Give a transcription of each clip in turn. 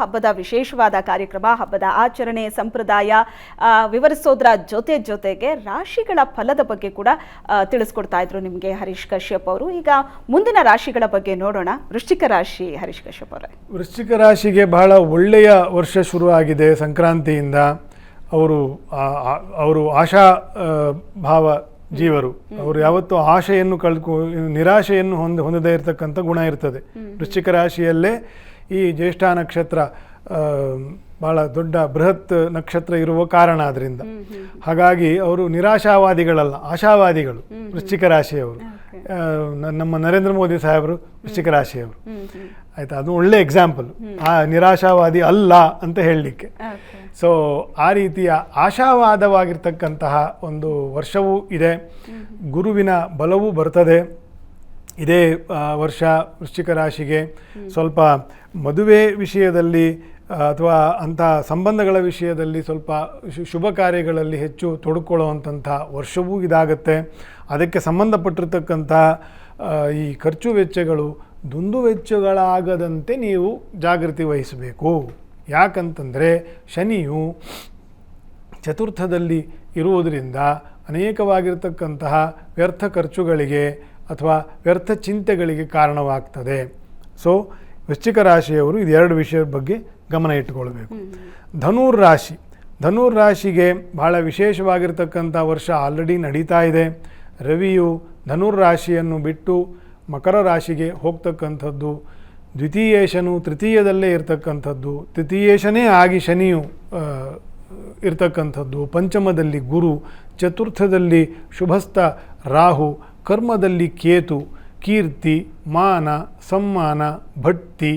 ಹಬ್ಬದ ವಿಶೇಷವಾದ ಕಾರ್ಯಕ್ರಮ ಹಬ್ಬದ ಆಚರಣೆ ಸಂಪ್ರದಾಯ ವಿವರಿಸೋದ್ರ ಜೊತೆ ಜೊತೆಗೆ ರಾಶಿಗಳ ಫಲದ ಬಗ್ಗೆ ಕೂಡ ತಿಳಿಸ್ಕೊಡ್ತಾ ಇದ್ರು ನಿಮಗೆ ಹರೀಶ್ ಕಶ್ಯಪ್ ಅವರು. ಈಗ ಮುಂದಿನ ರಾಶಿಗಳ ಬಗ್ಗೆ ನೋಡೋಣ. ವೃಶ್ಚಿಕ ರಾಶಿ ಹರೀಶ್ ಕಶ್ಯಪ್ ಅವರೇ. ವೃಶ್ಚಿಕ ರಾಶಿಗೆ ಬಹಳ ಒಳ್ಳೆಯ ವರ್ಷ ಶುರುವಾಗಿದೆ ಸಂಕ್ರಾಂತಿಯಿಂದ. ಅವರು ಅವರು ಆಶಾ ಭಾವ ಜೀವರು. ಅವರು ಯಾವತ್ತೂ ಆಶೆಯನ್ನು ಕಳ್ಕೊ ನಿರಾಶೆಯನ್ನು ಹೊಂದ ಹೊಂದದೇ ಇರತಕ್ಕಂಥ ಗುಣ ಇರ್ತದೆ. ವೃಶ್ಚಿಕ ರಾಶಿಯಲ್ಲೇ ಈ ಜ್ಯೇಷ್ಠ ನಕ್ಷತ್ರ ಬಹಳ ದೊಡ್ಡ ಬೃಹತ್ ನಕ್ಷತ್ರ ಇರುವ ಕಾರಣ ಅದರಿಂದ ಹಾಗಾಗಿ ಅವರು ನಿರಾಶಾವಾದಿಗಳಲ್ಲ ಆಶಾವಾದಿಗಳು ವೃಶ್ಚಿಕ ರಾಶಿಯವರು. ನಮ್ಮ ನರೇಂದ್ರ ಮೋದಿ ಸಾಹೇಬರು ವೃಶ್ಚಿಕ ರಾಶಿಯವರು. ಆಯ್ತಾ? ಅದು ಒಳ್ಳೆ ಎಕ್ಸಾಂಪಲ್ ಆ ನಿರಾಶಾವಾದಿ ಅಲ್ಲ ಅಂತ ಹೇಳಲಿಕ್ಕೆ. ಸೊ ಆ ರೀತಿಯ ಆಶಾವಾದವಾಗಿರ್ತಕ್ಕಂತಹ ಒಂದು ವರ್ಷವೂ ಇದೆ. ಗುರುವಿನ ಬಲವೂ ಬರ್ತದೆ. ಇದೇ ವರ್ಷ ವೃಶ್ಚಿಕ ರಾಶಿಗೆ ಸ್ವಲ್ಪ ಮದುವೆ ವಿಷಯದಲ್ಲಿ ಅಥವಾ ಅಂಥ ಸಂಬಂಧಗಳ ವಿಷಯದಲ್ಲಿ ಸ್ವಲ್ಪ ಶುಭ ಕಾರ್ಯಗಳಲ್ಲಿ ಹೆಚ್ಚು ತೊಡಕೊಳ್ಳುವಂಥ ವರ್ಷವೂ ಇದಾಗತ್ತೆ. ಅದಕ್ಕೆ ಸಂಬಂಧಪಟ್ಟಿರ್ತಕ್ಕಂಥ ಈ ಖರ್ಚು ವೆಚ್ಚಗಳು ದುಂದು ವೆಚ್ಚಗಳಾಗದಂತೆ ನೀವು ಜಾಗೃತಿ ವಹಿಸಬೇಕು. ಯಾಕಂತಂದರೆ ಶನಿಯು ಚತುರ್ಥದಲ್ಲಿ ಇರುವುದರಿಂದ ಅನೇಕವಾಗಿರ್ತಕ್ಕಂತಹ ವ್ಯರ್ಥ ಖರ್ಚುಗಳಿಗೆ ಅಥವಾ ವ್ಯರ್ಥ ಚಿಂತೆಗಳಿಗೆ ಕಾರಣವಾಗ್ತದೆ. ಸೊ ವೃಶ್ಚಿಕ ರಾಶಿಯವರು ಇದೆರಡು ವಿಷಯದ ಬಗ್ಗೆ ಗಮನ ಇಟ್ಟುಕೊಳ್ಬೇಕು. ಧನುರ್ ರಾಶಿ. ಧನುರ್ ರಾಶಿಗೆ ಬಹಳ ವಿಶೇಷವಾಗಿರ್ತಕ್ಕಂಥ ವರ್ಷ ಆಲ್ರೆಡಿ ನಡೀತಾ ಇದೆ. ರವಿಯು ಧನುರ್ ರಾಶಿಯನ್ನು ಬಿಟ್ಟು ಮಕರ ರಾಶಿಗೆ ಹೋಗ್ತಕ್ಕಂಥದ್ದು. ದ್ವಿತೀಯೇಶನು ತೃತೀಯದಲ್ಲೇ ಇರತಕ್ಕಂಥದ್ದು. ತೃತೀಯೇಶನೇ ಆಗಿ ಶನಿಯು ಇರತಕ್ಕಂಥದ್ದು. ಪಂಚಮದಲ್ಲಿ ಗುರು ಚತುರ್ಥದಲ್ಲಿ ಶುಭಸ್ಥ ರಾಹು ಕರ್ಮದಲ್ಲಿ ಕೇತು ಕೀರ್ತಿ ಮಾನ ಸಮ್ಮಾನ ಭಕ್ತಿ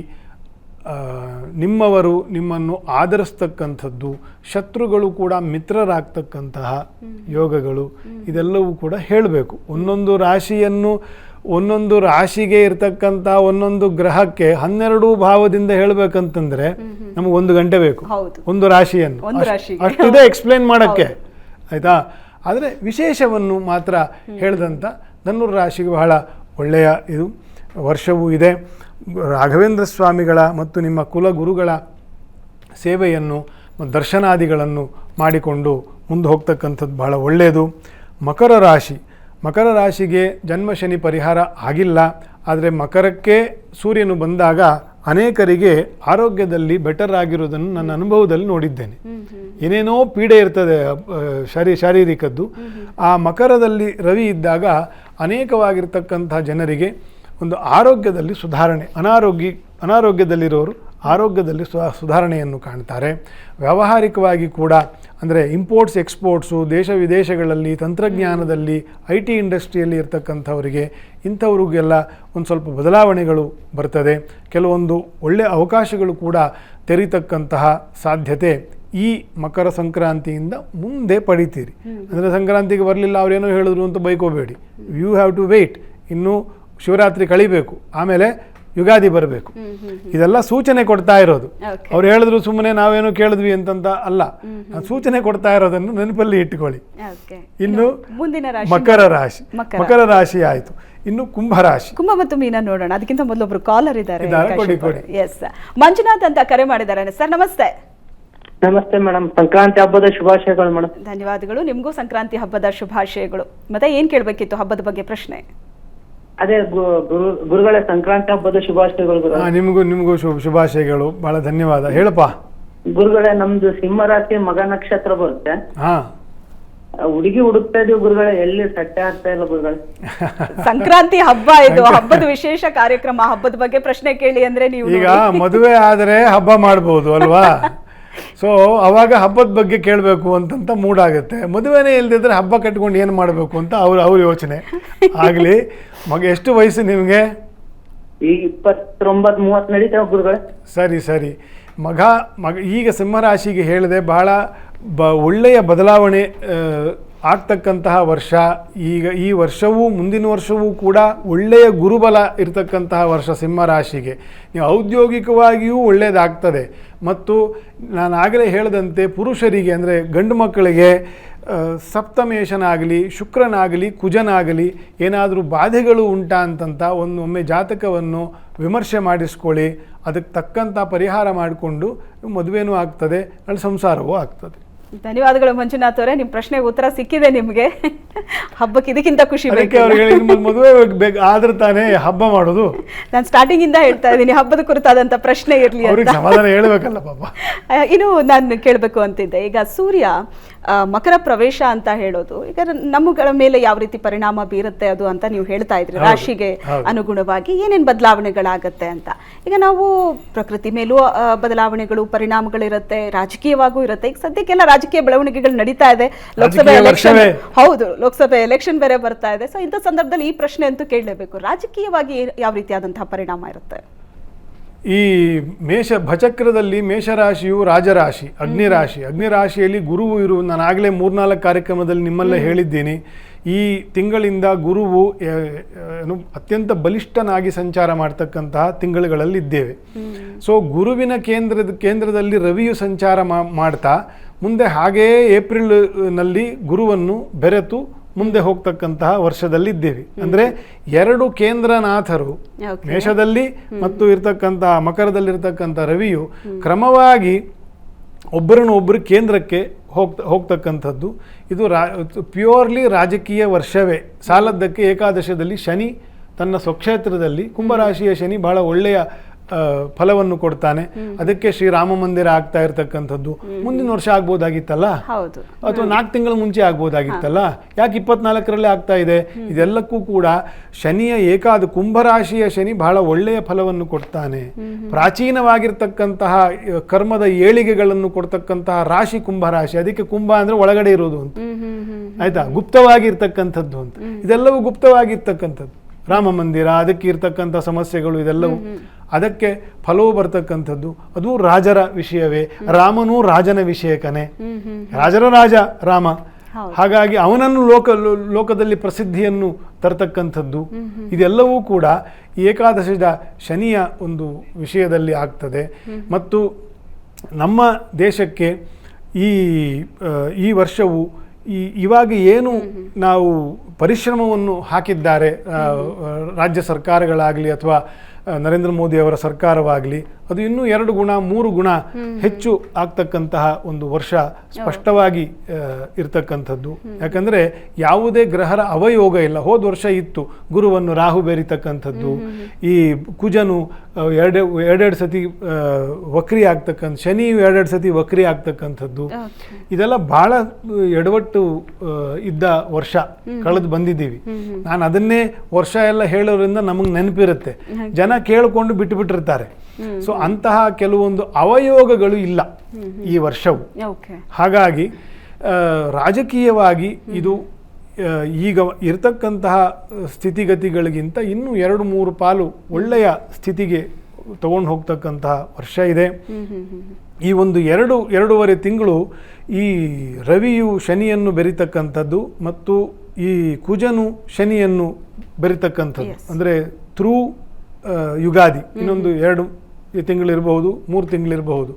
ನಿಮ್ಮವರು ನಿಮ್ಮನ್ನು ಆಧರಿಸ್ತಕ್ಕಂಥದ್ದು ಶತ್ರುಗಳು ಕೂಡ ಮಿತ್ರರಾಗ್ತಕ್ಕಂತಹ ಯೋಗಗಳು ಇದೆಲ್ಲವೂ ಕೂಡ ಹೇಳಬೇಕು. ಒಂದೊಂದು ರಾಶಿಯನ್ನು ಒಂದೊಂದು ರಾಶಿಗೆ ಇರ್ತಕ್ಕಂಥ ಒಂದೊಂದು ಗ್ರಹಕ್ಕೆ ಹನ್ನೆರಡು ಭಾವದಿಂದ ಹೇಳಬೇಕಂತಂದ್ರೆ ನಮಗೆ ಒಂದು ಗಂಟೆ ಬೇಕು. ಒಂದು ರಾಶಿಯನ್ನು. ಅಷ್ಟಿದೆ ಎಕ್ಸ್ಪ್ಲೇನ್ ಮಾಡೋಕ್ಕೆ. ಆಯ್ತಾ? ಆದರೆ ವಿಶೇಷವನ್ನು ಮಾತ್ರ ಹೇಳಿದಂಥ ಧನುರ್ ರಾಶಿಗೆ ಬಹಳ ಒಳ್ಳೆಯ ಇದು, ವರ್ಷವೂ ಇದೆ. ರಾಘವೇಂದ್ರ ಸ್ವಾಮಿಗಳ ಮತ್ತು ನಿಮ್ಮ ಕುಲಗುರುಗಳ ಸೇವೆಯನ್ನು, ದರ್ಶನಾದಿಗಳನ್ನು ಮಾಡಿಕೊಂಡು ಮುಂದೆ ಹೋಗ್ತಕ್ಕಂಥದ್ದು ಬಹಳ ಒಳ್ಳೆಯದು. ಮಕರ ರಾಶಿ, ಮಕರ ರಾಶಿಗೆ ಜನ್ಮ ಶನಿ ಪರಿಹಾರ ಆಗಿಲ್ಲ. ಆದರೆ ಮಕರಕ್ಕೆ ಸೂರ್ಯನು ಬಂದಾಗ ಅನೇಕರಿಗೆ ಆರೋಗ್ಯದಲ್ಲಿ ಬೆಟರ್ ಆಗಿರೋದನ್ನು ನನ್ನ ಅನುಭವದಲ್ಲಿ ನೋಡಿದ್ದೇನೆ. ಏನೇನೋ ಪೀಡೆ ಇರ್ತದೆ ಶಾರೀ ಶರೀ, ಶಾರೀರಿಕದ್ದು. ಆ ಮಕರದಲ್ಲಿ ರವಿ ಇದ್ದಾಗ ಅನೇಕವಾಗಿರ್ತಕ್ಕಂಥ ಜನರಿಗೆ ಒಂದು ಆರೋಗ್ಯದಲ್ಲಿ ಸುಧಾರಣೆ, ಅನಾರೋಗ್ಯ, ಅನಾರೋಗ್ಯದಲ್ಲಿರೋರು ಆರೋಗ್ಯದಲ್ಲಿ ಸುಧಾರಣೆಯನ್ನು ಕಾಣ್ತಾರೆ. ವ್ಯಾವಹಾರಿಕವಾಗಿ ಕೂಡ ಅಂದರೆ ಇಂಪೋರ್ಟ್ಸ್ ಎಕ್ಸ್ಪೋರ್ಟ್ಸು ದೇಶ ವಿದೇಶಗಳಲ್ಲಿ ತಂತ್ರಜ್ಞಾನದಲ್ಲಿ ಐ ಟಿ ಇಂಡಸ್ಟ್ರಿಯಲ್ಲಿ ಇರ್ತಕ್ಕಂಥವರಿಗೆ ಇಂಥವ್ರಿಗೆಲ್ಲ ಒಂದು ಸ್ವಲ್ಪ ಬದಲಾವಣೆಗಳು ಬರ್ತದೆ. ಕೆಲವೊಂದು ಒಳ್ಳೆಯ ಅವಕಾಶಗಳು ಕೂಡ ತೆರೀತಕ್ಕಂತಹ ಸಾಧ್ಯತೆ ಈ ಮಕರ ಸಂಕ್ರಾಂತಿಯಿಂದ ಮುಂದೆ ಪಡಿತೀರಿ. ಅಂದರೆ ಸಂಕ್ರಾಂತಿಗೆ ಬರಲಿಲ್ಲ ಅವರೇನೋ ಹೇಳಿದ್ರು ಅಂತ ಬೈಕೋಬೇಡಿ. ಯು ಹ್ಯಾವ್ ಟು ವೆಯ್ಟ್ ಇನ್ನು ಶಿವರಾತ್ರಿ ಕಳಿಬೇಕು. ಆಮೇಲೆ ಯುಗಾದಿ ಬರಬೇಕು. ಇದೆಲ್ಲ ಸೂಚನೆ ಕೊಡ್ತಾ ಇರೋದು. ಅವ್ರು ಹೇಳಿದ್ರು ಸುಮ್ಮನೆ ನಾವೇನು ಕೇಳಿದ್ವಿ ಅಂತಂತ ಅಲ್ಲ. ಸೂಚನೆ ಕೊಡ್ತಾ ಇರೋದನ್ನು ನೆನಪಲ್ಲಿ ಇಟ್ಟುಕೊಳ್ಳಿ. ಇನ್ನು ಮುಂದಿನ ರಾಶಿ. ಮಕರ ರಾಶಿ. ಮಕರ. ರಾಶಿ ಆಯಿತು. ಇನ್ನು ಕುಂಭರಾಶಿ ಕುಂಭ ಮತ್ತು ಮೀನ ನೋಡೋಣ. ಅದಕ್ಕಿಂತ ಮೊದಲು ಒಬ್ರು ಕಾಲರ್ ಇದ್ದಾರೆ. ಎಸ್ ಮಂಜುನಾಥ್ ಅಂತ ಕರೆ ಮಾಡಿದ್ದಾರೆ ಸರ್ ನಮಸ್ತೆ. ನಮಸ್ತೆ ಮೇಡಮ್ ಸಂಕ್ರಾಂತಿ ಹಬ್ಬದ ಶುಭಾಶಯಗಳು ಮೇಡಮ್ ಧನ್ಯವಾದಗಳು. ನಿಮಗೂ ಸಂಕ್ರಾಂತಿ ಹಬ್ಬದ ಶುಭಾಶಯಗಳು. ಮತ್ತೆ ಏನ್ ಕೇಳಬೇಕಿತ್ತು ಹಬ್ಬದ ಬಗ್ಗೆ ಪ್ರಶ್ನೆ? ಅದೇ ಗುರು ಗುರುಗಳೇ ಸಂಕ್ರಾಂತಿ ಹಬ್ಬದ ಶುಭಾಶಯಗಳು ಗುರು. ನಿಮಗೂ ನಿಮಗೂ ಶುಭ ಶುಭಾಶಯಗಳು. ಬಹಳ ಧನ್ಯವಾದ. ಹೇಳಪ್ಪ. ಗುರುಗಳೇ ನಮ್ದು ಸಿಂಹ ರಾಶಿ ಮಗ ನಕ್ಷತ್ರ ಬರುತ್ತೆ. ಹಾಂ. ಹುಡುಗಿ ಹುಡುಕ್ತಾ ಇದೀವಿ ಗುರುಗಳೇ ಎಲ್ಲಿ ಸಟ್ಟೆ ಆಗ್ತಾ ಇಲ್ಲ ಗುರುಗಳೇ. ಸಂಕ್ರಾಂತಿ ಹಬ್ಬ ಇದು. ಹಬ್ಬದ ವಿಶೇಷ ಕಾರ್ಯಕ್ರಮ. ಹಬ್ಬದ ಬಗ್ಗೆ ಪ್ರಶ್ನೆ ಕೇಳಿ ಅಂದ್ರೆ ನೀವು ಈಗ. ಮದುವೆ ಆದರೆ ಹಬ್ಬ ಮಾಡ್ಬೋದು ಅಲ್ವಾ? ಸೊ ಅವಾಗ ಹಬ್ಬದ ಬಗ್ಗೆ ಕೇಳಬೇಕು ಅಂತಂತ ಮೂಡಾಗುತ್ತೆ. ಮದುವೆನೇ ಇಲ್ದಿದ್ರೆ ಹಬ್ಬ ಕಟ್ಕೊಂಡು ಏನು ಮಾಡಬೇಕು ಅಂತ ಅವ್ರ ಅವ್ರ ಯೋಚನೆ. ಆಗಲಿ ಮಗ ಎಷ್ಟು ವಯಸ್ಸು ನಿಮಗೆ? ಈಗ ಇಪ್ಪತ್ತೊಂಬತ್ತು ಮೂವತ್ತು ನಡೀತಾವೆ ಗುರುಗಳೇ. ಸರಿ ಸರಿ. ಮಗ ಮಗ ಈಗ ಸಿಂಹರಾಶಿಗೆ ಹೇಳಿದೆ ಬಹಳ ಬ ಒಳ್ಳೆಯ ಬದಲಾವಣೆ ಆಗ್ತಕ್ಕಂತಹ ವರ್ಷ, ಈಗ ಈ ವರ್ಷವೂ ಮುಂದಿನ ವರ್ಷವೂ ಕೂಡ ಒಳ್ಳೆಯ ಗುರುಬಲ ಇರತಕ್ಕಂತಹ ವರ್ಷ ಸಿಂಹರಾಶಿಗೆ ನೀವು ಔದ್ಯೋಗಿಕವಾಗಿಯೂ ಒಳ್ಳೆಯದಾಗ್ತದೆ ಮತ್ತು ನಾನು ಆಗಲೇ ಹೇಳಿದಂತೆ ಪುರುಷರಿಗೆ ಅಂದರೆ ಗಂಡು ಮಕ್ಕಳಿಗೆ ಸಪ್ತಮೇಶನಾಗಲಿ, ಶುಕ್ರನಾಗಲಿ, ಕುಜನಾಗಲಿ ಏನಾದರೂ ಬಾಧೆಗಳು ಉಂಟಾ ಅಂತಂತ ಒಂದು ಒಮ್ಮೆ ಜಾತಕವನ್ನು ವಿಮರ್ಶೆ ಮಾಡಿಸ್ಕೊಳ್ಳಿ. ಅದಕ್ಕೆ ತಕ್ಕಂಥ ಪರಿಹಾರ ಮಾಡಿಕೊಂಡು ಮದುವೆನೂ ಆಗ್ತದೆ, ಅಲ್ಲಿ ಸಂಸಾರವೂ ಆಗ್ತದೆ. ಧನ್ಯವಾದಗಳು ಮಂಜುನಾಥ್ ಅವರೇ. ನಿಮ್ಮ ಪ್ರಶ್ನೆಗೆ ಉತ್ತರ ಸಿಕ್ಕಿದೆ ನಿಮಗೆ. ಹಬ್ಬಕ್ಕೆ ಇದಕ್ಕಿಂತ ಖುಷಿ ಮದುವೆ ಬೇಕು ಆದ್ರೆ ತಾನೇ ಹಬ್ಬ ಮಾಡೋದು. ನಾನು ಸ್ಟಾರ್ಟಿಂಗ್ ಇಂದ ಹೇಳ್ತಾ ಇದ್ದೀನಿ ಹಬ್ಬದ ಕುರಿತಾದಂತ ಪ್ರಶ್ನೆ ಇರ್ಲಿ ಹೇಳಬೇಕಲ್ಲ ಅಂತ ಸಮಾಧಾನ ಹೇಳ್ಬೇಕಲ್ಲ ಪಾಪ. ಇನ್ನು ನಾನು ಕೇಳಬೇಕು ಅಂತಿದ್ದೆ. ಈಗ ಸೂರ್ಯ ಮಕರ ಪ್ರವೇಶ ಅಂತ ಹೇಳೋದು ಈಗ ನಮ್ಮಗಳ ಮೇಲೆ ಯಾವ ರೀತಿ ಪರಿಣಾಮ ಬೀರುತ್ತೆ ಅದು ಅಂತ ನೀವು ಹೇಳ್ತಾ ಇದ್ರಿ. ರಾಶಿಗೆ ಅನುಗುಣವಾಗಿ ಏನೇನು ಬದಲಾವಣೆಗಳಾಗತ್ತೆ ಅಂತ. ಈಗ ನಾವು ಪ್ರಕೃತಿ ಮೇಲೂ ಬದಲಾವಣೆಗಳು ಪರಿಣಾಮಗಳಿರುತ್ತೆ ರಾಜಕೀಯವಾಗೂ ಇರುತ್ತೆ. ಈಗ ಸದ್ಯಕ್ಕೆಲ್ಲ ರಾಜಕೀಯ ಬೆಳವಣಿಗೆಗಳು ನಡೀತಾ ಇದೆ. ಲೋಕಸಭೆ ಎಲೆಕ್ಷನ್ ಹೌದು ಲೋಕಸಭೆ ಎಲೆಕ್ಷನ್ ಬೇರೆ ಬರ್ತಾ ಇದೆ. ಸೊ ಇಂಥ ಸಂದರ್ಭದಲ್ಲಿ ಈ ಪ್ರಶ್ನೆ ಅಂತೂ ಕೇಳಲೇಬೇಕು. ರಾಜಕೀಯವಾಗಿ ಯಾವ ರೀತಿಯಾದಂತಹ ಪರಿಣಾಮ ಇರುತ್ತೆ? ಈ ಮೇಷ ಭಚಕ್ರದಲ್ಲಿ ಮೇಷರಾಶಿಯು ರಾಜರಾಶಿ ಅಗ್ನಿರಾಶಿ. ಅಗ್ನಿರಾಶಿಯಲ್ಲಿ ಗುರುವು ಇರು ನಾನು ಆಗಲೇ ಮೂರ್ನಾಲ್ಕು ಕಾರ್ಯಕ್ರಮದಲ್ಲಿ ನಿಮ್ಮಲ್ಲೇ ಹೇಳಿದ್ದೀನಿ. ಈ ತಿಂಗಳಿಂದ ಗುರುವು ಅತ್ಯಂತ ಬಲಿಷ್ಠನಾಗಿ ಸಂಚಾರ ಮಾಡ್ತಕ್ಕಂತಹ ತಿಂಗಳುಗಳಲ್ಲಿ ಇದ್ದೇವೆ ಸೊ ಗುರುವಿನ ಕೇಂದ್ರದ ಕೇಂದ್ರದಲ್ಲಿ ರವಿಯು ಸಂಚಾರ ಮಾಡ್ತಾ ಮುಂದೆ ಹಾಗೆಯೇ ಏಪ್ರಿಲ್ನಲ್ಲಿ ಗುರುವನ್ನು ಬೆರೆತು ಮುಂದೆ ಹೋಗ್ತಕ್ಕಂತಹ ವರ್ಷದಲ್ಲಿದ್ದೇವೆ. ಅಂದರೆ ಎರಡು ಕೇಂದ್ರನಾಥರು. ಮೇಷದಲ್ಲಿ ಮತ್ತು ಇರ್ತಕ್ಕಂತಹ ಮಕರದಲ್ಲಿರ್ತಕ್ಕಂಥ ರವಿಯು ಕ್ರಮವಾಗಿ ಒಬ್ಬರನ್ನು ಒಬ್ಬರು ಕೇಂದ್ರಕ್ಕೆ ಹೋಗ್ತ ಹೋಗ್ತಕ್ಕಂಥದ್ದು. ಇದು ರಾ ಪ್ಯೂರ್ಲಿ ರಾಜಕೀಯ ವರ್ಷವೇ. ಸಾಲದ್ದಕ್ಕೆ ಏಕಾದಶದಲ್ಲಿ ಶನಿ ತನ್ನ ಸ್ವಕ್ಷೇತ್ರದಲ್ಲಿ ಕುಂಭರಾಶಿಯ ಶನಿ ಬಹಳ ಒಳ್ಳೆಯ ಫಲವನ್ನು ಕೊಡ್ತಾನೆ. ಅದಕ್ಕೆ ಶ್ರೀರಾಮ ಮಂದಿರ ಆಗ್ತಾ ಇರ್ತಕ್ಕಂಥದ್ದು. ಮುಂದಿನ ವರ್ಷ ಆಗ್ಬೋದಾಗಿತ್ತಲ್ಲ? ಅಥವಾ ನಾಲ್ಕು ತಿಂಗಳ ಮುಂಚೆ ಆಗ್ಬೋದಾಗಿತ್ತಲ್ಲ? ಯಾಕೆ ಇಪ್ಪತ್ನಾಲ್ಕರಲ್ಲೇ ಆಗ್ತಾ ಇದೆ? ಇದೆಲ್ಲಕ್ಕೂ ಕೂಡ ಶನಿಯ ಏಕಾದ ಕುಂಭರಾಶಿಯ ಶನಿ ಬಹಳ ಒಳ್ಳೆಯ ಫಲವನ್ನು ಕೊಡ್ತಾನೆ. ಪ್ರಾಚೀನವಾಗಿರ್ತಕ್ಕಂತಹ ಕರ್ಮದ ಏಳಿಗೆಗಳನ್ನು ಕೊಡ್ತಕ್ಕಂತಹ ರಾಶಿ ಕುಂಭರಾಶಿ. ಅದಕ್ಕೆ ಕುಂಭ ಅಂದ್ರೆ ಒಳಗಡೆ ಇರೋದು ಅಂತ. ಆಯ್ತಾ? ಗುಪ್ತವಾಗಿರ್ತಕ್ಕಂಥದ್ದು ಅಂತ. ಇದೆಲ್ಲವೂ ಗುಪ್ತವಾಗಿರ್ತಕ್ಕಂಥದ್ದು. ರಾಮ ಮಂದಿರ ಅದಕ್ಕೆ ಇರ್ತಕ್ಕಂಥ ಸಮಸ್ಯೆಗಳು ಇದೆಲ್ಲವೂ. ಅದಕ್ಕೆ ಫಲವು ಬರ್ತಕ್ಕಂಥದ್ದು. ಅದು ರಾಜರ ವಿಷಯವೇ. ರಾಮನೂ ರಾಜನ ವಿಷಯಕನೇ. ರಾಜರ ರಾಜ ರಾಮ. ಹಾಗಾಗಿ ಅವನನ್ನು ಲೋಕ ಲೋಕದಲ್ಲಿ ಪ್ರಸಿದ್ಧಿಯನ್ನು ತರ್ತಕ್ಕಂಥದ್ದು. ಇದೆಲ್ಲವೂ ಕೂಡ ಏಕಾದಶದ ಶನಿಯ ಒಂದು ವಿಷಯದಲ್ಲಿ ಆಗ್ತದೆ. ಮತ್ತು ನಮ್ಮ ದೇಶಕ್ಕೆ ಈ ಈ ವರ್ಷವು ಈ ಇವಾಗ ಏನು ನಾವು ಪರಿಶ್ರಮವನ್ನು ಹಾಕಿದ್ದಾರೆ ರಾಜ್ಯ ಸರ್ಕಾರಗಳಾಗಲಿ ಅಥವಾ ನರೇಂದ್ರ ಮೋದಿ ಅವರ ಸರ್ಕಾರವಾಗಲಿ ಅದು ಇನ್ನೂ ಎರಡು ಗುಣ ಮೂರು ಗುಣ ಹೆಚ್ಚು ಆಗ್ತಕ್ಕಂತಹ ಒಂದು ವರ್ಷ ಸ್ಪಷ್ಟವಾಗಿ ಇರತಕ್ಕಂಥದ್ದು. ಯಾಕಂದರೆ ಯಾವುದೇ ಗ್ರಹರ ಅವಯೋಗ ಇಲ್ಲ. ಹೋದ ವರ್ಷ ಇತ್ತು ಗುರುವನ್ನು ರಾಹು ಬೇರಿತಕ್ಕಂಥದ್ದು. ಈ ಕುಜನು ಎರಡೆ ಎರಡೆರಡು ಸತಿ ವಕ್ರಿ ಆಗ್ತಕ್ಕಂಥ ಶನಿ ಎರಡೆರಡು ಸತಿ ವಕ್ರಿ ಆಗ್ತಕ್ಕಂಥದ್ದು. ಇದೆಲ್ಲ ಬಹಳ ಎಡವಟ್ಟು ಇದ್ದ ವರ್ಷ. ಕಳೆದು ಬಂದಿದ್ದೀವಿ. ನಾನು ಅದನ್ನೇ ವರ್ಷ ಎಲ್ಲ ಹೇಳೋದ್ರಿಂದ ನಮಗೆ ನೆನಪಿರುತ್ತೆ. ಜನ ಕೇಳಿಕೊಂಡು ಬಿಟ್ಟು ಬಿಟ್ಟಿರ್ತಾರೆ ಸೊ ಅಂತಹ ಕೆಲವೊಂದು ಅವಯೋಗಗಳು ಇಲ್ಲ ಈ ವರ್ಷವು. ಹಾಗಾಗಿ ರಾಜಕೀಯವಾಗಿ ಇದು ಈಗ ಇರತಕ್ಕಂತಹ ಸ್ಥಿತಿಗತಿಗಳಿಗಿಂತ ಇನ್ನೂ ಎರಡು ಮೂರು ಪಾಲು ಒಳ್ಳೆಯ ಸ್ಥಿತಿಗೆ ತಗೊಂಡು ಹೋಗ್ತಕ್ಕಂತಹ ವರ್ಷ ಇದೆ. ಈ ಒಂದು ಎರಡು ಎರಡೂವರೆ ತಿಂಗಳು ಈ ರವಿಯು ಶನಿಯನ್ನು ಬೆರಿತಕ್ಕಂಥದ್ದು ಮತ್ತು ಈ ಕುಜನು ಶನಿಯನ್ನು ಬೆರಿತಕ್ಕಂಥದ್ದು. ಅಂದರೆ ಥ್ರೂ ಯುಗಾದಿ. ಇನ್ನೊಂದು ಎರಡು ತಿಂಗಳಿರಬಹುದು ಮೂರು ತಿಂಗಳಿರಬಹುದು.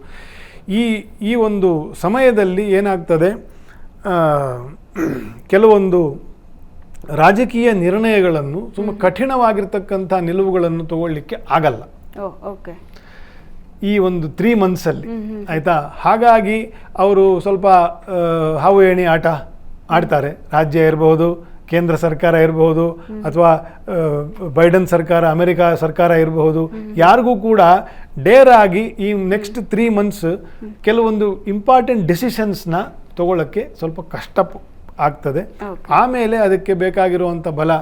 ಈ ಈ ಒಂದು ಸಮಯದಲ್ಲಿ ಏನಾಗ್ತದೆ ಕೆಲವೊಂದು ರಾಜಕೀಯ ನಿರ್ಣಯಗಳನ್ನು ತುಂಬ ಕಠಿಣವಾಗಿರ್ತಕ್ಕಂಥ ನಿಲುವುಗಳನ್ನು ತಗೊಳ್ಳಿಕ್ಕೆ ಆಗಲ್ಲ. ಓಕೆ. ಈ ಒಂದು ತ್ರೀ ಮಂತ್ಸಲ್ಲಿ ಆಯಿತಾ? ಹಾಗಾಗಿ ಅವರು ಸ್ವಲ್ಪ ಹಾವು ಏಣಿ ಆಟ ಆಡ್ತಾರೆ. ರಾಜ್ಯ ಇರಬಹುದು ಕೇಂದ್ರ ಸರ್ಕಾರ ಇರಬಹುದು ಅಥವಾ ಬೈಡನ್ ಸರ್ಕಾರ ಅಮೆರಿಕ ಸರ್ಕಾರ ಇರಬಹುದು ಯಾರಿಗೂ ಕೂಡ ಡೇರ್ ಆಗಿ ಈ ನೆಕ್ಸ್ಟ್ ತ್ರೀ ಮಂತ್ಸ್ ಕೆಲವೊಂದು ಇಂಪಾರ್ಟೆಂಟ್ ಡಿಸಿಷನ್ಸ್ನ ತಗೊಳ್ಳೋಕ್ಕೆ ಸ್ವಲ್ಪ ಕಷ್ಟ ಆಗ್ತದೆ. ಆಮೇಲೆ ಅದಕ್ಕೆ ಬೇಕಾಗಿರುವಂಥ ಬಲ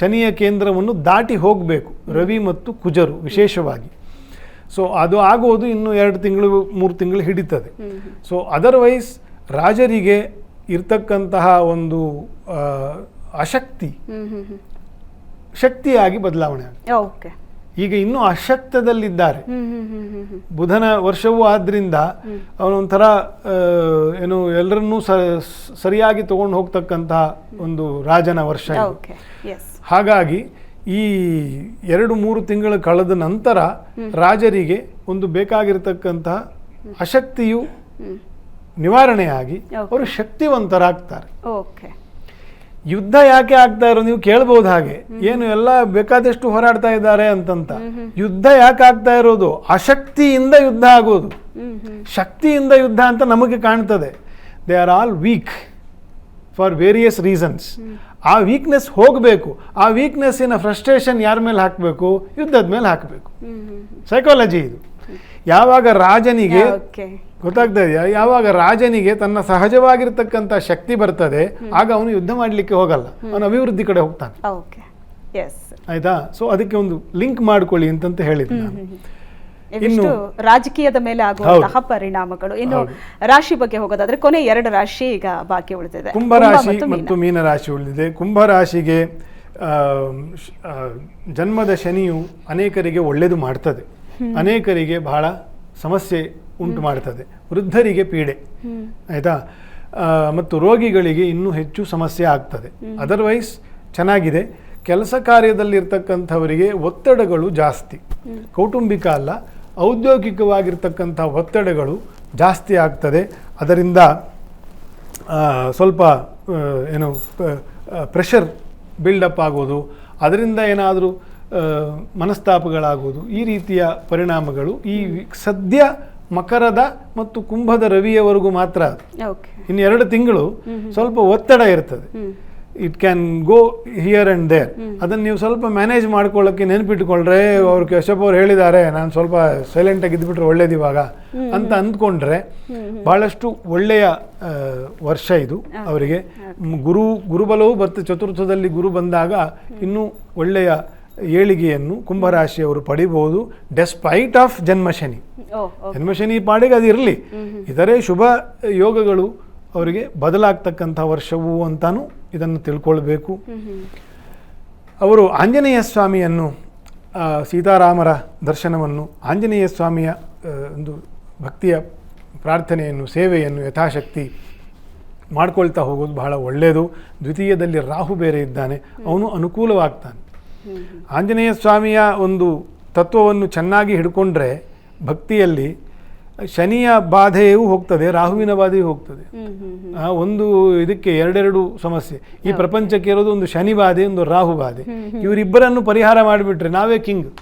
ಶನಿಯ ಕೇಂದ್ರವನ್ನು ದಾಟಿ ಹೋಗಬೇಕು ರವಿ ಮತ್ತು ಕುಜರು ವಿಶೇಷವಾಗಿ. ಸೊ ಅದು ಆಗೋದು ಇನ್ನು ಎರಡು ತಿಂಗಳು ಮೂರು ತಿಂಗಳು ಹಿಡಿತದೆ. ಸೊ ಅದರ್ವೈಸ್ ರಾಜರಿಗೆ ಇರ್ತಕ್ಕಂತಹ ಒಂದು ಅಶಕ್ತಿ ಶಕ್ತಿಯಾಗಿ ಬದಲಾವಣೆ ಆಗುತ್ತೆ ಓಕೆ. ಈಗ ಇನ್ನೂ ಅಶಕ್ತದಲ್ಲಿದ್ದಾರೆ. ಬುಧನ ವರ್ಷವೂ ಆದ್ರಿಂದ ಅವನೊಂಥರ ಏನು ಎಲ್ಲರನ್ನೂ ಸರಿಯಾಗಿ ತಗೊಂಡು ಹೋಗ್ತಕ್ಕಂತಹ ಒಂದು ರಾಜನ ವರ್ಷ ಹಾಗಾಗಿ ಈ ಎರಡು ಮೂರು ತಿಂಗಳು ಕಳೆದ ನಂತರ ರಾಜರಿಗೆ ಒಂದು ಬೇಕಾಗಿರತಕ್ಕಂತಹ ಅಶಕ್ತಿಯು ನಿವಾರಣೆಯಾಗಿ. ಅವರು ಶಕ್ತಿವಂತರಾಗ್ತಾರೆ. ಓಕೆ ಯುದ್ಧ ಯಾಕೆ ಆಗ್ತಾ ಇರೋ ನೀವು ಕೇಳ್ಬೋದು ಹಾಗೆ. ಏನು ಎಲ್ಲ ಬೇಕಾದಷ್ಟು ಹೋರಾಡ್ತಾ ಇದ್ದಾರೆ ಅಂತಂತ. ಯುದ್ಧ ಯಾಕೆ ಆಗ್ತಾ ಇರೋದು? ಅಶಕ್ತಿಯಿಂದ ಯುದ್ಧ ಆಗೋದು. ಶಕ್ತಿಯಿಂದ ಯುದ್ಧ ಅಂತ ನಮಗೆ ಕಾಣ್ತದೆ. They are all weak for various reasons ಆ ವೀಕ್ನೆಸ್ ಹೋಗಬೇಕು. ಆ ವೀಕ್ನೆಸ್ಸಿನ ಫ್ರಸ್ಟ್ರೇಷನ್ ಯಾರ ಮೇಲೆ ಹಾಕಬೇಕು? ಯುದ್ಧದ ಮೇಲೆ ಹಾಕಬೇಕು. ಸೈಕಾಲಜಿ ಇದು. ಯಾವಾಗ ರಾಜನಿಗೆ ಗೊತ್ತಾಗ್ತಾ ಇದೆಯಾ? ಯಾವಾಗ ರಾಜನಿಗೆ ತನ್ನ ಸಹಜವಾಗಿರ್ತಕ್ಕಂಥ ಶಕ್ತಿ ಬರ್ತದೆ ಆಗ ಅವನು ಯುದ್ಧ ಮಾಡಲಿಕ್ಕೆ ಹೋಗಲ್ಲ. ಅವನು ಅಭಿವೃದ್ಧಿ ಕಡೆ ಹೋಗ್ತಾನೆ. ಓಕೆ. ಎಸ್ ಆಯ್ತಾ? ಸೊ ಅದಕ್ಕೆ ಒಂದು ಲಿಂಕ್ ಮಾಡ್ಕೊಳ್ಳಿ ಅಂತಂತ ಹೇಳಿದ್ದೆ ನಾನು. ಇನ್ನು ರಾಜಕೀಯದ ಮೇಲೆ ಆಗುವಂತಹ ಪರಿಣಾಮಗಳು. ಇನ್ನು ರಾಶಿ ಬಗ್ಗೆ ಹೋಗೋದಾದ್ರೆ ಕೊನೆ ಎರಡು ರಾಶಿ ಈಗ ಬಾಕಿ ಉಳಿದಿದೆ. ಕುಂಭರಾಶಿ ಕುಂಭ ಮತ್ತು ಮತ್ತು ಮೀನ. ಮೀನರಾಶಿ ಉಳಿದಿದೆ. ಕುಂಭರಾಶಿಗೆ ರಾಶಿಗೆ ಶ- ಆ, ಜನ್ಮದ ಶನಿಯು ಅನೇಕರಿಗೆ ಒಳ್ಳೆಯದು ಮಾಡ್ತದೆ. ಅನೇಕರಿಗೆ ಬಹಳ ಸಮಸ್ಯೆ ಉಂಟು ಮಾಡ್ತದೆ. ವೃದ್ಧರಿಗೆ ಪೀಡೆ. ಆಯಿತಾ? ಮತ್ತು ರೋಗಿಗಳಿಗೆ ಇನ್ನೂ ಹೆಚ್ಚು ಸಮಸ್ಯೆ ಆಗ್ತದೆ. ಅದರ್ವೈಸ್ ಚೆನ್ನಾಗಿದೆ. ಕೆಲಸ ಕಾರ್ಯದಲ್ಲಿರ್ತಕ್ಕಂಥವರಿಗೆ ಒತ್ತಡಗಳು ಜಾಸ್ತಿ. ಕೌಟುಂಬಿಕ ಅಲ್ಲ, ಔದ್ಯೋಗಿಕವಾಗಿರ್ತಕ್ಕಂಥ ಒತ್ತಡಗಳು ಜಾಸ್ತಿ ಆಗ್ತದೆ. ಅದರಿಂದ ಸ್ವಲ್ಪ ಏನು ಪ್ರೆಷರ್ ಬಿಲ್ಡಪ್ ಆಗೋದು. ಅದರಿಂದ ಏನಾದರೂ ಮನಸ್ತಾಪಗಳಾಗೋದು. ಈ ರೀತಿಯ ಪರಿಣಾಮಗಳು ಈ ಸದ್ಯ ಮಕರದ ಮತ್ತು ಕುಂಭದ ರವಿಯವರೆಗೂ ಮಾತ್ರ ಇನ್ನು ಎರಡು ತಿಂಗಳು ಸ್ವಲ್ಪ ಒತ್ತಡ ಇರ್ತದೆ. It can go here and there ಅದನ್ನು ನೀವು ಸ್ವಲ್ಪ ಮ್ಯಾನೇಜ್ ಮಾಡ್ಕೊಳ್ಳೋಕ್ಕೆ ನೆನ್ಪಿಟ್ಕೊಳ್ರೆ ಅವ್ರು ಕಶ್ಯಪ್ ಅವ್ರು ಹೇಳಿದ್ದಾರೆ ನಾನು ಸ್ವಲ್ಪ ಸೈಲೆಂಟಾಗಿ ಇದ್ಬಿಟ್ರೆ ಒಳ್ಳೇದು ಇವಾಗ ಅಂತ ಅಂದ್ಕೊಂಡ್ರೆ ಬಹಳಷ್ಟು ಒಳ್ಳೆಯ ವರ್ಷ ಇದು ಅವರಿಗೆ. ಗುರು ಗುರುಬಲವು ಬರ್ತದೆ ಚತುರ್ಥದಲ್ಲಿ ಗುರು ಬಂದಾಗ ಇನ್ನೂ ಒಳ್ಳೆಯ ಏಳಿಗೆಯನ್ನು ಕುಂಭರಾಶಿಯವರು ಪಡಿಬಹುದು ಡೆಸ್ಪೈಟ್ ಆಫ್ ಜನ್ಮಶನಿ. ಜನ್ಮಶನಿ ಪಾಡಿಗೆ ಅದು ಇರಲಿ. ಇತರೆ ಶುಭ ಯೋಗಗಳು ಅವರಿಗೆ ಬದಲಾಗ್ತಕ್ಕಂಥ ವರ್ಷವು ಅಂತಾನು ಇದನ್ನು ತಿಳ್ಕೊಳ್ಬೇಕು. ಅವರು ಆಂಜನೇಯ ಸ್ವಾಮಿಯನ್ನು ಸೀತಾರಾಮರ ದರ್ಶನವನ್ನು ಆಂಜನೇಯ ಸ್ವಾಮಿಯ ಒಂದು ಭಕ್ತಿಯ ಪ್ರಾರ್ಥನೆಯನ್ನು ಸೇವೆಯನ್ನು ಯಥಾಶಕ್ತಿ ಮಾಡ್ಕೊಳ್ತಾ ಹೋಗೋದು ಬಹಳ ಒಳ್ಳೆಯದು ದ್ವಿತೀಯದಲ್ಲಿ ರಾಹು ಬೇರೆ ಇದ್ದಾನೆ. ಅವನು ಅನುಕೂಲವಾಗ್ತಾನೆ. ಆಂಜನೇಯ ಸ್ವಾಮಿಯ ಒಂದು ತತ್ವವನ್ನು ಚೆನ್ನಾಗಿ ಹಿಡ್ಕೊಂಡ್ರೆ ಭಕ್ತಿಯಲ್ಲಿ ಶನಿಯ ಬಾಧೆಯೂ ಹೋಗ್ತದೆ ರಾಹುವಿನ ಬಾಧೆಯೂ ಹೋಗ್ತದೆ. ಒಂದು ಇದಕ್ಕೆ ಎರಡೆರಡು ಸಮಸ್ಯೆ. ಈ ಪ್ರಪಂಚಕ್ಕೆ ಇರೋದು ಒಂದು ಶನಿ ಬಾಧೆ ಒಂದು ರಾಹು ಬಾಧೆ. ಇವರಿಬ್ಬರನ್ನು ಪರಿಹಾರ ಮಾಡಿಬಿಟ್ರೆ ನಾವೇ ಕಿಂಗ್.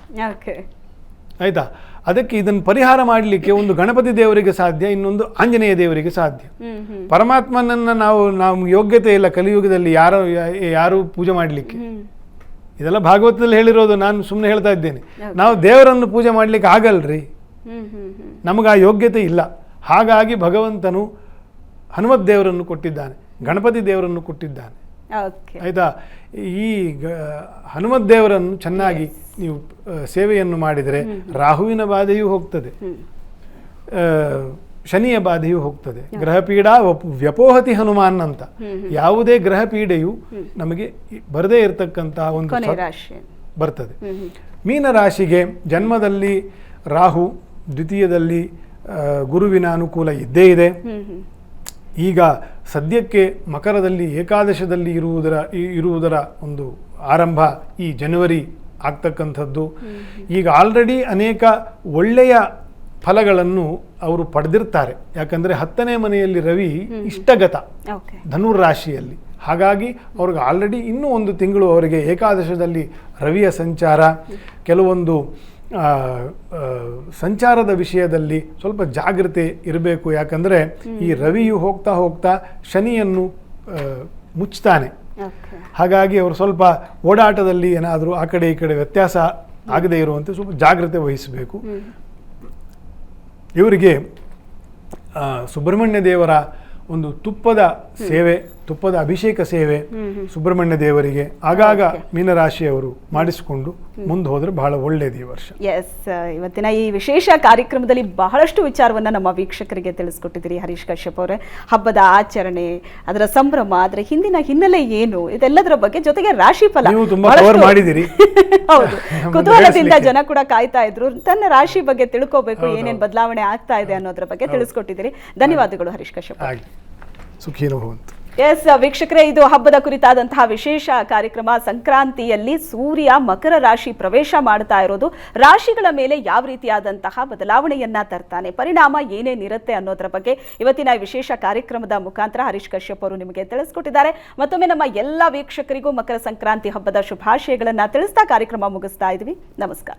ಆಯ್ತಾ? ಅದಕ್ಕೆ ಇದನ್ನು ಪರಿಹಾರ ಮಾಡಲಿಕ್ಕೆ ಒಂದು ಗಣಪತಿ ದೇವರಿಗೆ ಸಾಧ್ಯ ಇನ್ನೊಂದು ಆಂಜನೇಯ ದೇವರಿಗೆ ಸಾಧ್ಯ. ಪರಮಾತ್ಮನನ್ನ ನಾವು ನಾವು ಯೋಗ್ಯತೆ ಇಲ್ಲ ಕಲಿಯುಗದಲ್ಲಿ ಯಾರು ಯಾರು ಪೂಜೆ ಮಾಡಲಿಕ್ಕೆ. ಇದೆಲ್ಲ ಭಾಗವತದಲ್ಲಿ ಹೇಳಿರೋದು ನಾನು ಸುಮ್ಮನೆ ಹೇಳ್ತಾ ಇದ್ದೇನೆ. ನಾವು ದೇವರನ್ನು ಪೂಜೆ ಮಾಡಲಿಕ್ಕೆ ಆಗಲ್ರಿ? ನಮಗೆ ಆ ಯೋಗ್ಯತೆ ಇಲ್ಲ. ಹಾಗಾಗಿ ಭಗವಂತನು ಹನುಮತ್ ದೇವರನ್ನು ಕೊಟ್ಟಿದ್ದಾನೆ ಗಣಪತಿ ದೇವರನ್ನು ಕೊಟ್ಟಿದ್ದಾನೆ. ಆಯಿತಾ? ಈ ಗ- ಹನುಮತ್ ದೇವರನ್ನು ಚೆನ್ನಾಗಿ ನೀವು ಸೇವೆಯನ್ನು ಮಾಡಿದರೆ ರಾಹುವಿನ ಬಾಧೆಯೂ ಹೋಗ್ತದೆ. ಶನಿಯ ಬಾಧೆಯು ಹೋಗ್ತದೆ. ಗ್ರಹ ಪೀಡಾ ವಪ್- ವ್ಯಪೋಹತಿ ಹನುಮಾನ್ ಅಂತ ಯಾವುದೇ ಗ್ರಹ ಪೀಡೆಯು ನಮಗೆ ಬರದೇ ಇರತಕ್ಕಂತಹ ಒಂದು ಬರ್ತದೆ. ಮೀನರಾಶಿಗೆ ಜನ್ಮದಲ್ಲಿ ರಾಹು ದ್ವಿತೀಯದಲ್ಲಿ ಗುರುವಿನ ಅನುಕೂಲ ಇದ್ದೇ ಇದೆ. ಈಗ ಸದ್ಯಕ್ಕೆ ಮಕರದಲ್ಲಿ ಏಕಾದಶದಲ್ಲಿ ಇರುವುದರ ಇರುವುದರ ಒಂದು ಆರಂಭ ಈ ಜನವರಿ ಆಗ್ತಕ್ಕಂಥದ್ದು. ಈಗ ಆಲ್ರೆಡಿ ಅನೇಕ ಒಳ್ಳೆಯ ಫಲಗಳನ್ನು ಅವರು ಪಡೆದಿರ್ತಾರೆ. ಯಾಕಂದರೆ ಹತ್ತನೇ ಮನೆಯಲ್ಲಿ ರವಿ ಇಷ್ಟಗತ ಧನುರ್ ರಾಶಿಯಲ್ಲಿ ಹಾಗಾಗಿ ಅವ್ರಿಗೆ ಆಲ್ರೆಡಿ ಇನ್ನೂ ಒಂದು ತಿಂಗಳು ಅವರಿಗೆ ಏಕಾದಶದಲ್ಲಿ ರವಿಯ ಸಂಚಾರ ಕೆಲವೊಂದು ಸಂಚಾರದ ವಿಷಯದಲ್ಲಿ ಸ್ವಲ್ಪ ಜಾಗ್ರತೆ ಇರಬೇಕು. ಯಾಕಂದರೆ ಈ ರವಿಯು ಹೋಗ್ತಾ ಹೋಗ್ತಾ ಶನಿಯನ್ನು ಮುಚ್ತಾನೆ. ಹಾಗಾಗಿ ಅವರು ಸ್ವಲ್ಪ ಓಡಾಟದಲ್ಲಿ ಏನಾದರೂ ಆ ಕಡೆ ಈ ಕಡೆ ವ್ಯತ್ಯಾಸ ಆಗದೇ ಇರುವಂತೆ ಸ್ವಲ್ಪ ಜಾಗ್ರತೆ ವಹಿಸಬೇಕು. ಇವರಿಗೆ ಸುಬ್ರಹ್ಮಣ್ಯ ದೇವರ ಒಂದು ತುಪ್ಪದ ಸೇವೆ ತುಪ್ಪದ ಅಭಿಷೇಕ ಸೇವೆ ಸುಬ್ರಹ್ಮಣ್ಯ ದೇವರಿಗೆ ಆಗಾಗ ಮೀನರಾಶಿಯವರು ಮಾಡಿಸಿಕೊಂಡು ಮುಂದೆ ಹೋದ್ರೆ ಬಹಳ ಒಳ್ಳೆಯದು ಈ ವರ್ಷ. ಎಸ್ ಇವತ್ತಿನ ಈ ವಿಶೇಷ ಕಾರ್ಯಕ್ರಮದಲ್ಲಿ ಬಹಳಷ್ಟು ವಿಚಾರವನ್ನ ನಮ್ಮ ವೀಕ್ಷಕರಿಗೆ ತಿಳಿಸ್ಕೊಟ್ಟಿದ್ದೀರಿ ಹರೀಶ್ ಕಶ್ಯಪ್ ಅವರೇ. ಹಬ್ಬದ ಆಚರಣೆ ಅದರ ಸಂಭ್ರಮ ಅದರ ಹಿಂದಿನ ಹಿನ್ನೆಲೆ ಏನು ಇದೆಲ್ಲದರ ಬಗ್ಗೆ ಜೊತೆಗೆ ರಾಶಿ ಫಲ ಮಾಡಿದಿರಿ ಹೌದು. ಕುತೂಹಲದಿಂದ ಜನ ಕೂಡ ಕಾಯ್ತಾ ಇದ್ರು. ತನ್ನ ರಾಶಿ ಬಗ್ಗೆ ತಿಳ್ಕೋಬೇಕು ಏನೇನು ಬದಲಾವಣೆ ಆಗ್ತಾ ಇದೆ ಅನ್ನೋದ್ರ ಬಗ್ಗೆ ತಿಳಿಸ್ಕೊಟ್ಟಿದ್ದೀರಿ. ಧನ್ಯವಾದಗಳು ಹರೀಶ್ ಕಶ್ಯಪ್ ಸುಖೀನೋ ಭವಂತು. ಎಸ್ ವೀಕ್ಷಕರೇ, ಇದು ಹಬ್ಬದ ಕುರಿತಾದಂತಹ ವಿಶೇಷ ಕಾರ್ಯಕ್ರಮ. ಸಂಕ್ರಾಂತಿಯಲ್ಲಿ ಸೂರ್ಯ ಮಕರ ರಾಶಿ ಪ್ರವೇಶ ಮಾಡ್ತಾ ಇರೋದು. ರಾಶಿಗಳ ಮೇಲೆ ಯಾವ ರೀತಿಯಾದಂತಹ ಬದಲಾವಣೆಯನ್ನ ತರ್ತಾನೆ, ಪರಿಣಾಮ ಏನೇನಿರುತ್ತೆ ಅನ್ನೋದ್ರ ಬಗ್ಗೆ ಇವತ್ತಿನ ವಿಶೇಷ ಕಾರ್ಯಕ್ರಮದ ಮುಖಾಂತರ ಹರೀಶ್ ಕಶ್ಯಪ್ ಅವರು ನಿಮಗೆ ತಿಳಿಸ್ಕೊಟ್ಟಿದ್ದಾರೆ. ಮತ್ತೊಮ್ಮೆ ನಮ್ಮ ಎಲ್ಲ ವೀಕ್ಷಕರಿಗೂ ಮಕರ ಸಂಕ್ರಾಂತಿ ಹಬ್ಬದ ಶುಭಾಶಯಗಳನ್ನ ತಿಳಿಸ್ತಾ ಕಾರ್ಯಕ್ರಮ ಮುಗಿಸ್ತಾ ಇದ್ವಿ. ನಮಸ್ಕಾರ.